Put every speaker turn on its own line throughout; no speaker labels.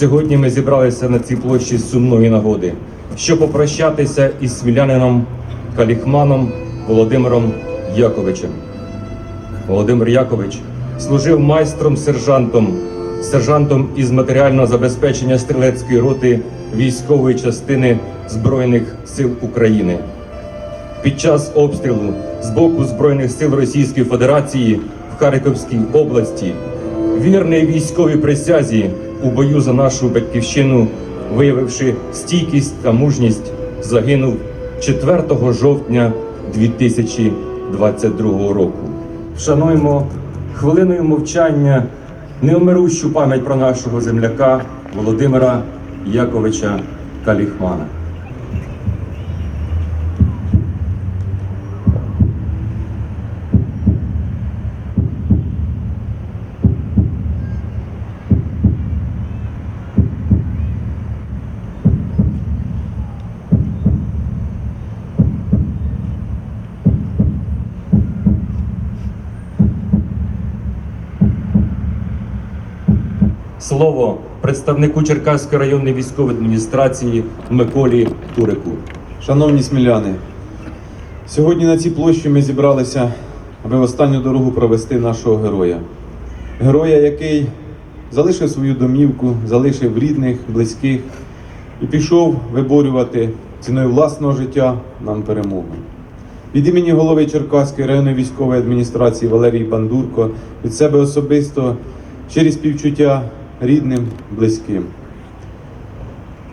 Сьогодні ми зібралися на цій площі сумної нагоди, щоб попрощатися із смілянином Каліхманом Володимиром Яковичем. Володимир Якович служив майстром-сержантом, сержантом із матеріального забезпечення стрілецької роти військової частини Збройних сил України. Під час обстрілу з боку Збройних сил Російської Федерації в Харківській області вірний військовій присязі у бою за нашу батьківщину, виявивши стійкість та мужність, загинув 4 жовтня 2022 року. Шануємо хвилиною мовчання неумирущу пам'ять про нашого земляка Володимира Яковича Каліхмана. Слово представнику Черкаської районної військової адміністрації Миколі Турику.
Шановні сміляни, сьогодні на цій площі ми зібралися, аби в останню дорогу провести нашого героя. Героя, який залишив свою домівку, залишив рідних, близьких і пішов виборювати ціною власного життя нам перемогу. Від імені голови Черкаської районної військової адміністрації Валерій Бандурко від себе особисто щирі співчуття рідним, близьким.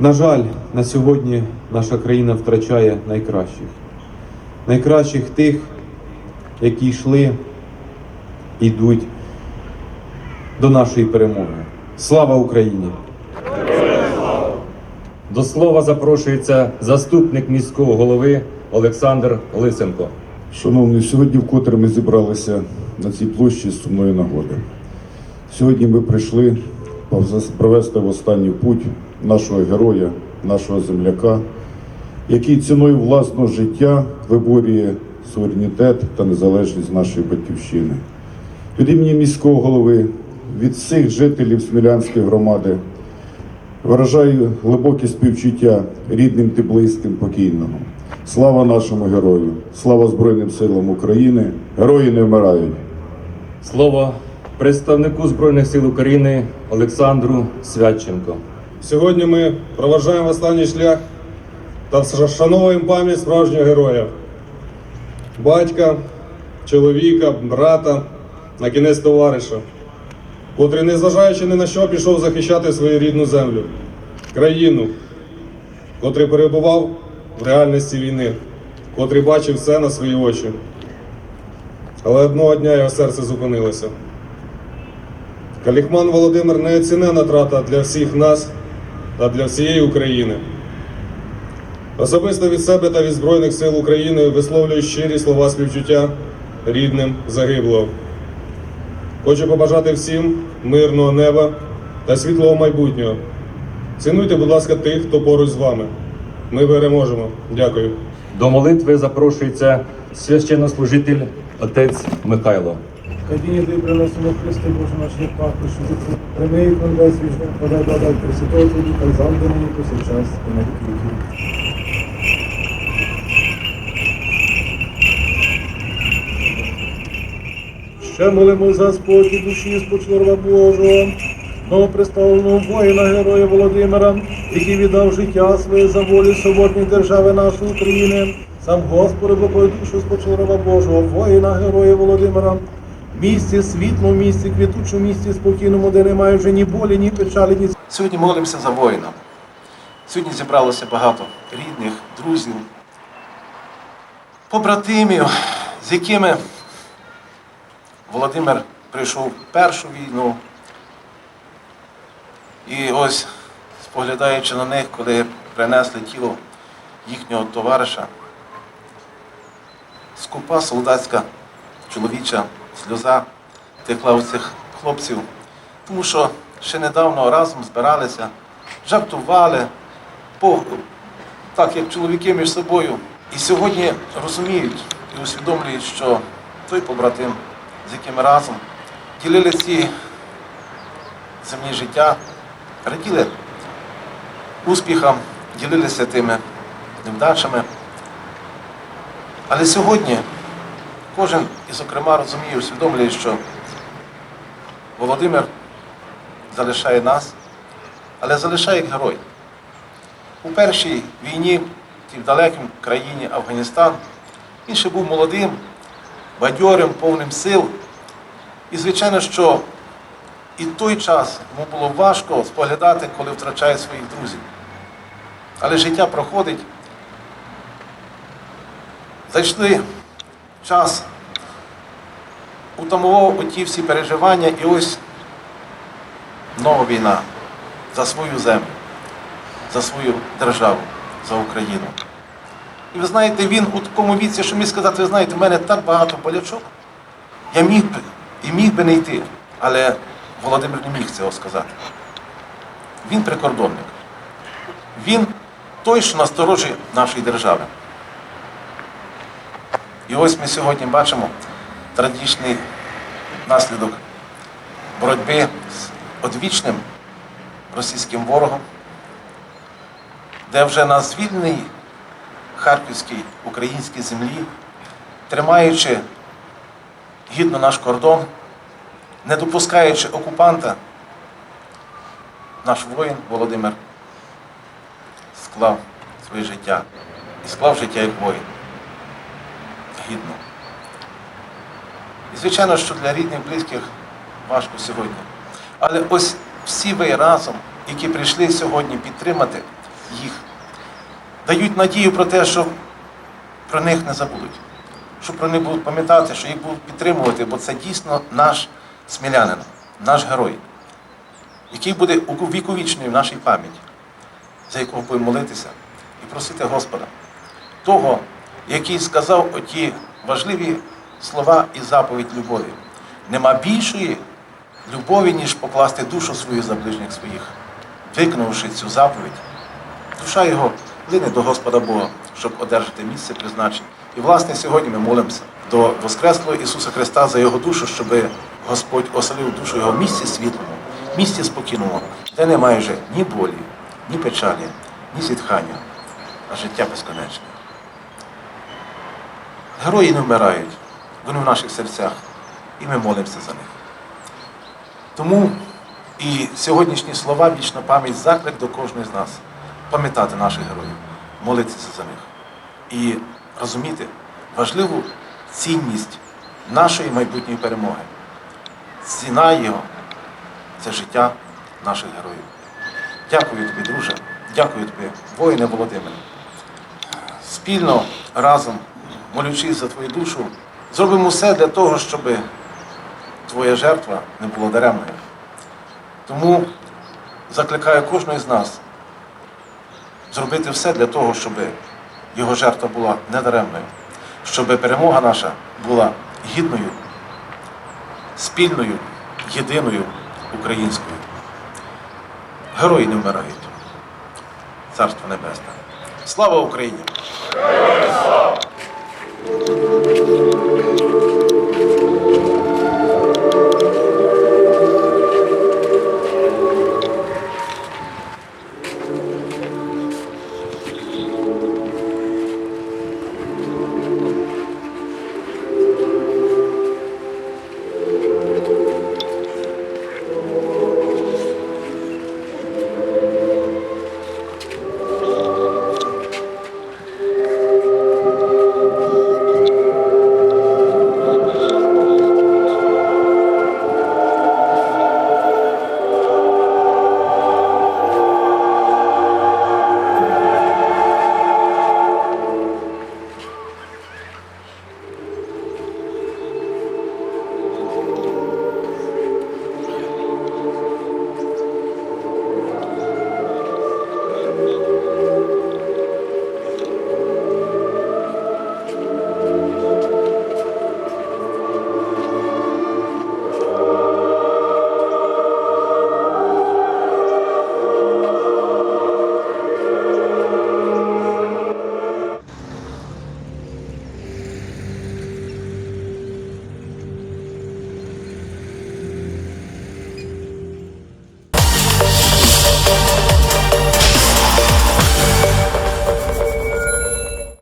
На жаль, на сьогодні наша країна втрачає найкращих. Найкращих тих, які йшли і йдуть до нашої перемоги. Слава Україні!
До слова запрошується заступник міського голови Олександр Лисенко.
Шановні, сьогодні вкотре ми зібралися на цій площі з сумної нагоди. Сьогодні ми прийшли провести в останній путь нашого героя, нашого земляка, який ціною власного життя виборює суверенітет та незалежність нашої батьківщини. Від імені міського голови, від всіх жителів Смілянської громади Виражаю глибоке співчуття рідним та близьким покійного. Слава нашому герою! Слава Збройним силам України! Герої не вмирають!
Слово представнику Збройних сил України Олександру Святченко.
Сьогодні ми проважаємо останній шлях та вшановуємо пам'ять справжнього героя, батька, чоловіка, брата, на кінець товариша, котрий, незважаючи ні на що, пішов захищати свою рідну землю, країну, котрий перебував в реальності війни, котрий бачив все на свої очі. Але одного дня його серце зупинилося. Каліхман Володимир неоцінена трата для всіх нас та для всієї України. Особисто від себе та від Збройних сил України висловлюю щирі слова співчуття рідним загиблого. Хочу побажати всім мирного неба та світлого майбутнього. Цінуйте, будь ласка, тих, хто поруч з вами. Ми переможемо. Дякую.
До молитви запрошується священнослужитель отець Михайло.
Кадіні ти приносимо Христи Боже наш не пахнеш, що прямий конвей свіжний, подай бадай Пресвятого Тобі, та й завжди нині повсякчас і на віки. Ще молимо за спокій душі спочворва Божого, новоприставленого воїна героя Володимира, який віддав життя своє за волю свободної держави нашої України. Сам Господи, благою душу спочворова Божого, воїна героя Володимира, місці світло, в місці квітучому, місці спокійному, де немає вже ні болі, ні печалі, ні
Сьогодні молимося за воїна. Сьогодні зібралося багато рідних, друзів, побратимів, з якими Володимир прийшов першу війну. І ось, споглядаючи на них, коли принесли тіло їхнього товариша, скупа солдатська чоловіча сльоза текла у цих хлопців, тому що ще недавно разом збиралися, жартували, по, так як чоловіки між собою. І сьогодні розуміють і усвідомлюють, що той побратим, з яким разом ділили ці земні життя, раділи успіхам, ділилися тими невдачами. Але сьогодні кожен, і зокрема, розуміє, усвідомлює, що Володимир залишає нас, але залишає герой. У першій війні, в далекій країні Афганістан, він ще був молодим, бадьорим, повним сил. І, звичайно, що і той час йому було важко споглядати, коли втрачає своїх друзів. Але життя проходить. Зайшли час, утамував оті всі переживання, і ось нова війна за свою землю, за свою державу, за Україну. І ви знаєте, він у такому віці, що міг сказати, ви знаєте, в мене так багато болячок, я міг би і міг би не йти, але Володимир не міг цього сказати. Він прикордонник. Він той, що насторожі нашої держави. І ось ми сьогодні бачимо трагічний наслідок боротьби з одвічним російським ворогом, де вже на звільненій харківській українській землі, тримаючи гідно наш кордон, не допускаючи окупанта, наш воїн Володимир склав своє життя і склав життя як воїн. Гідно. І звичайно, що для рідних, близьких важко сьогодні. Але ось всі ви разом, які прийшли сьогодні підтримати їх, дають надію про те, що про них не забудуть, що про них будуть пам'ятати, що їх будуть підтримувати, бо це дійсно наш смілянин, наш герой, який буде віковічною в нашій пам'яті, за якого будемо молитися і просити Господа, того, який сказав оті важливі слова і заповідь любові. Нема більшої любові, ніж покласти душу свою за ближніх своїх. Виконавши цю заповідь, душа його лине до Господа Бога, щоб одержати місце призначення. І, власне, сьогодні ми молимося до Воскреслого Ісуса Христа за Його душу, щоб Господь оселив душу Його в місці світлому, місці спокійному, де немає вже ні болі, ні печалі, ні зітхання, а життя безконечне. Герої не вмирають, вони в наших серцях, і ми молимося за них. Тому і сьогоднішні слова, вічна пам'ять, заклик до кожного з нас пам'ятати наших героїв, молитися за них і розуміти важливу цінність нашої майбутньої перемоги. Ціна його це життя наших героїв. Дякую тобі, друже. Дякую тобі, воїне Володимире. Спільно разом, молючись за твою душу, зробимо все для того, щоб твоя жертва не була даремною. Тому закликаю кожного з нас зробити все для того, щоб його жертва була недаремною, щоб перемога наша була гідною, спільною, єдиною українською. Герої не вмирають. Царство Небесне. Слава Україні! Thank you.